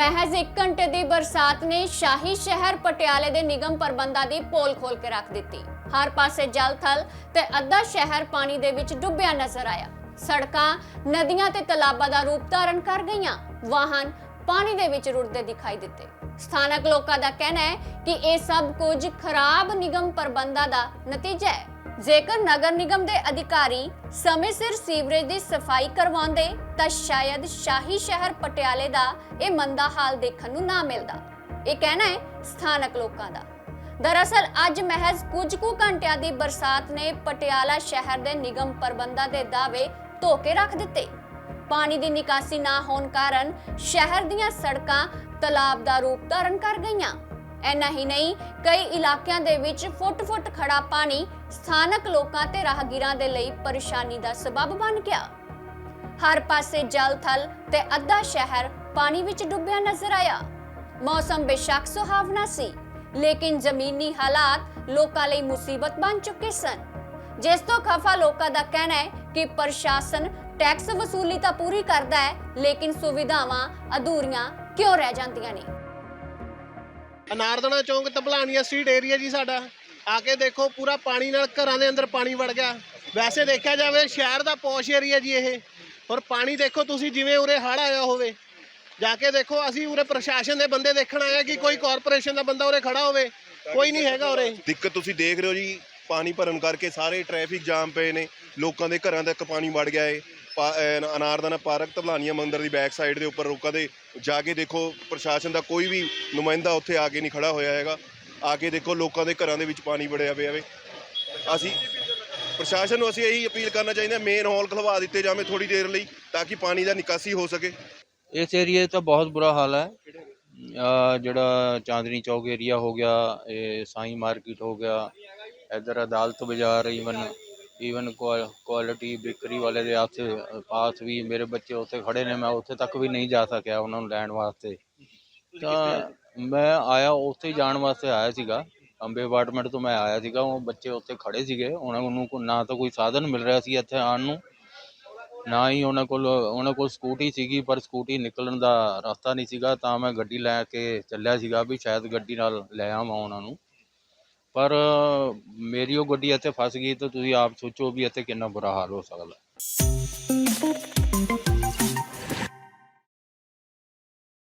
ਮਹਿਜ਼ 1 ਘੰਟੇ ਦੀ ਬਰਸਾਤ ਨੇ ਸ਼ਾਹੀ ਸ਼ਹਿਰ ਪਟਿਆਲੇ ਦੇ ਨਿਗਮ ਪ੍ਰਬੰਧਾਂ ਦੀ ਪੋਲ ਖੋਲ ਕੇ ਰੱਖ ਦਿੱਤੀ। ਹਰ ਪਾਸੇ ਜਲ ਥਲ ਤੇ ਅੱਧਾ ਸ਼ਹਿਰ ਪਾਣੀ ਦੇ ਵਿੱਚ ਡੁੱਬਿਆ ਨਜ਼ਰ ਆਇਆ। ਸੜਕਾਂ, ਨਦੀਆਂ ਤੇ ਤਲਾਬਾਂ ਦਾ ਰੂਪ ਧਾਰਨ ਕਰ ਗਈਆਂ। ਵਾਹਨ ਪਾਣੀ ਦੇ ਵਿੱਚ ਰੁੜਦੇ ਦਿਖਾਈ ਦਿੱਤੇ। ਸਥਾਨਕ ਲੋਕਾਂ ਦਾ ਕਹਿਣਾ ਹੈ ਕਿ ਇਹ ਸਭ ਕੁਝ ਖਰਾਬ ਨਿਗਮ ਪ੍ਰਬੰਧਾਂ ਦਾ ਨਤੀਜਾ ਹੈ। ਜੇਕਰ ਨਗਰ ਨਿਗਮ ਦੇ ਅਧਿਕਾਰੀ ਸਮੇਂ ਸਿਰ ਸੀਵਰੇਜ ਦੀ ਸਫ਼ਾਈ ਕਰਵਾਉਂਦੇ, ਤਾਂ ਸ਼ਾਇਦ ਸ਼ਾਹੀ ਸ਼ਹਿਰ ਪਟਿਆਲੇ ਦਾ ਇਹ ਮੰਦਾ ਹਾਲ ਦੇਖਣ ਨੂੰ ਨਾ ਮਿਲਦਾ। ਇਹ ਕਹਿਣਾ ਹੈ ਸਥਾਨਕ ਲੋਕਾਂ ਦਾ। ਦਰਅਸਲ, ਅੱਜ ਮਹਿਜ਼ ਕੁਝ ਕੁ ਘੰਟਿਆਂ ਦੀ ਬਰਸਾਤ ਨੇ ਪਟਿਆਲਾ ਸ਼ਹਿਰ ਦੇ ਨਿਗਮ ਪ੍ਰਬੰਧਾਂ ਦੇ ਦਾਅਵੇ ਧੋ ਕੇ ਰੱਖ ਦਿੱਤੇ। ਪਾਣੀ ਦੀ ਨਿਕਾਸੀ ਨਾ ਹੋਣ ਕਾਰਨ ਸ਼ਹਿਰ ਦੀਆਂ ਸੜਕਾਂ ਤਲਾਬ ਦਾ ਰੂਪ ਧਾਰਨ ਕਰ ਗਈਆਂ। ਐਨਾ ਹੀ ਨਹੀਂ, ਕਈ ਇਲਾਕਿਆਂ ਦੇ ਵਿੱਚ ਫੁੱਟ-ਫੁੱਟ ਖੜਾ ਪਾਣੀ ਸਥਾਨਕ ਲੋਕਾਂ ਤੇ ਰਾਹਗੀਰਾਂ ਦੇ ਲਈ ਪਰੇਸ਼ਾਨੀ ਦਾ ਸਬਬ ਬਣ ਗਿਆ। ਹਰ ਪਾਸੇ ਜਲ ਥਲ ਤੇ ਅੱਧਾ ਸ਼ਹਿਰ ਪਾਣੀ ਵਿੱਚ ਡੁੱਬਿਆ ਨਜ਼ਰ ਆਇਆ। ਮੌਸਮ ਬੇਸ਼ੱਕ ਸੁਹਾਵਣਾ ਸੀ, ਲੇਕਿਨ ਜ਼ਮੀਨੀ ਹਾਲਾਤ ਲੋਕਾਂ ਲਈ ਮੁਸੀਬਤ ਬਣ ਚੁੱਕੇ ਸਨ। ਜਿਸ ਤੋਂ ਖਫਾ ਲੋਕਾਂ ਦਾ ਕਹਿਣਾ ਹੈ ਕਿ ਪ੍ਰਸ਼ਾਸਨ ਟੈਕਸ ਵਸੂਲੀ ਤਾਂ ਪੂਰੀ ਕਰਦਾ ਹੈ, ਲੇਕਿਨ ਸੁਵਿਧਾਵਾਂ ਅਧੂਰੀਆਂ ਕਿਉਂ ਰਹਿ ਜਾਂਦੀਆਂ ਨੇ? ਅਨਾਰਦਨਾ ਚੌਂਕ ਤਬਲਾਨੀਆ ਸਟਰੀਟ ਏਰੀਆ ਜੀ ਸਾਡਾ। ਆ ਕੇ ਦੇਖੋ, ਪੂਰਾ ਪਾਣੀ ਨਾਲ ਘਰਾਂ ਦੇ ਅੰਦਰ ਪਾਣੀ ਵੜ ਗਿਆ। ਵੈਸੇ ਦੇਖਿਆ ਜਾਵੇ, ਸ਼ਹਿਰ ਦਾ ਪੌਸ਼ ਏਰੀਆ ਜੀ ਇਹ। ਔਰ ਪਾਣੀ ਦੇਖੋ ਤੁਸੀਂ ਜਿਵੇਂ ਉਰੇ ਹੜ੍ਹ ਆਇਆ ਹੋਵੇ, ਜਾ ਕੇ ਦੇਖੋ ਅਸੀਂ ਉਰੇ ਪ੍ਰਸ਼ਾਸਨ ਦੇ ਬੰਦੇ ਦੇਖਣ ਆਏ ਆ ਕਿ ਕੋਈ ਕਾਰਪੋਰੇਸ਼ਨ ਦਾ ਬੰਦਾ ਉਰੇ ਖੜਾ ਹੋਵੇ। ਕੋਈ ਨਹੀਂ ਹੈਗਾ ਉਰੇ। ਦਿੱਕਤ ਤੁਸੀਂ ਦੇਖ ਰਹੇ ਹੋ ਜੀ ਪਾਣੀ ਭਰਨ ਕਰਕੇ ਸਾਰੇ ਟ੍ਰੈਫਿਕ ਜਾਮ ਪਏ ਨੇ। ਲੋਕਾਂ ਦੇ ਘਰਾਂ ਤੱਕ ਪਾਣੀ ਵੜ ਗਿਆ ਏ। ਪਾ- ਅਹ ਅਨਾਰਦਾਨਾ ਪਾਰਕ ਧਬਲਾਨੀਆ ਮੰਦਿਰ ਦੀ ਬੈਕ ਸਾਈਡ ਦੇ ਉੱਪਰ ਲੋਕਾਂ ਦੇ ਜਾ ਕੇ ਦੇਖੋ, ਪ੍ਰਸ਼ਾਸਨ ਦਾ ਕੋਈ ਵੀ ਨੁਮਾਇੰਦਾ ਉੱਥੇ ਆ ਕੇ ਨਹੀਂ ਖੜਾ ਹੋਇਆ ਹੈਗਾ। ਆ ਕੇ ਦੇਖੋ, ਲੋਕਾਂ ਦੇ ਘਰਾਂ ਦੇ ਵਿੱਚ ਪਾਣੀ ਵੜਿਆ ਪਿਆ ਵੇ। ਅਸੀਂ ਪ੍ਰਸ਼ਾਸਨ ਨੂੰ ਅਸੀਂ ਇਹੀ ਅਪੀਲ ਕਰਨਾ ਚਾਹੀਦਾ ਮੇਨ ਹਾਲ ਖਲਵਾ ਦਿੱਤੇ ਜਾਵੇ ਥੋੜੀ ਦੇਰ ਲਈ, ਤਾਂ ਕਿ ਪਾਣੀ ਦਾ ਨਿਕਾਸੀ ਹੋ ਸਕੇ। ਇਸ ਏਰੀਏ ਤਾਂ ਬਹੁਤ ਬੁਰਾ ਹਾਲ ਹੈ। ਜਿਹੜਾ ਚਾਂਦਨੀ ਚੌਕ ਏਰੀਆ ਹੋ ਗਿਆ, ਇਹ ਸਾਈ ਮਾਰਕੀਟ ਹੋ ਗਿਆ ਇਧਰ ਅਦਾਲਤ ਬਾਜ਼ਾਰ ਈਵਨ ਈਵਨ ਕੁਆਲਿਟੀ ਬੇਕਰੀ ਵਾਲੇ ਦੇ ਆਸ ਪਾਸ ਵੀ ਮੇਰੇ ਬੱਚੇ ਉੱਥੇ ਖੜੇ ਨੇ, ਮੈਂ ਉੱਥੇ ਤੱਕ ਵੀ ਨਹੀਂ ਜਾ ਸਕਿਆ ਉਹਨਾਂ ਨੂੰ ਲੈਣ ਵਾਸਤੇ। ਤਾਂ ਮੈਂ ਆਇਆ, ਉੱਥੇ ਜਾਣ ਵਾਸਤੇ ਆਇਆ ਸੀਗਾ। ਅੰਬੇ ਅਪਾਰਟਮੈਂਟ ਤੋਂ ਮੈਂ ਆਇਆ ਸੀਗਾ, ਉਹ ਬੱਚੇ ਉੱਥੇ ਖੜੇ ਸੀਗੇ। ਉਹਨਾਂ ਨੂੰ ਨਾ ਤਾਂ ਕੋਈ ਸਾਧਨ ਮਿਲ ਰਿਹਾ ਸੀ ਇੱਥੇ ਆਉਣ ਨੂੰ, ਨਾ ਹੀ ਉਹਨਾਂ ਕੋਲ ਉਹਨਾਂ ਕੋਲ ਸਕੂਟੀ ਸੀਗੀ, ਪਰ ਸਕੂਟੀ ਨਿਕਲਣ ਦਾ ਰਸਤਾ ਨਹੀਂ ਸੀਗਾ। ਤਾਂ ਮੈਂ ਗੱਡੀ ਲੈ ਕੇ ਚੱਲਿਆ ਸੀਗਾ ਵੀ ਸ਼ਾਇਦ ਗੱਡੀ ਨਾਲ ਲੈ ਆਵਾਂ ਉਹਨਾਂ ਨੂੰ। ਪਰ ਮੇਰੀ ਉਹ ਗੱਡੀ ਇੱਥੇ ਫਸ ਗਈ ਤਾਂ ਤੁਸੀਂ ਆਪ ਸੋਚੋ ਵੀ ਇੱਥੇ ਕਿੰਨਾ ਬੁਰਾ ਹਾਲ ਹੋ ਸਕਦਾ।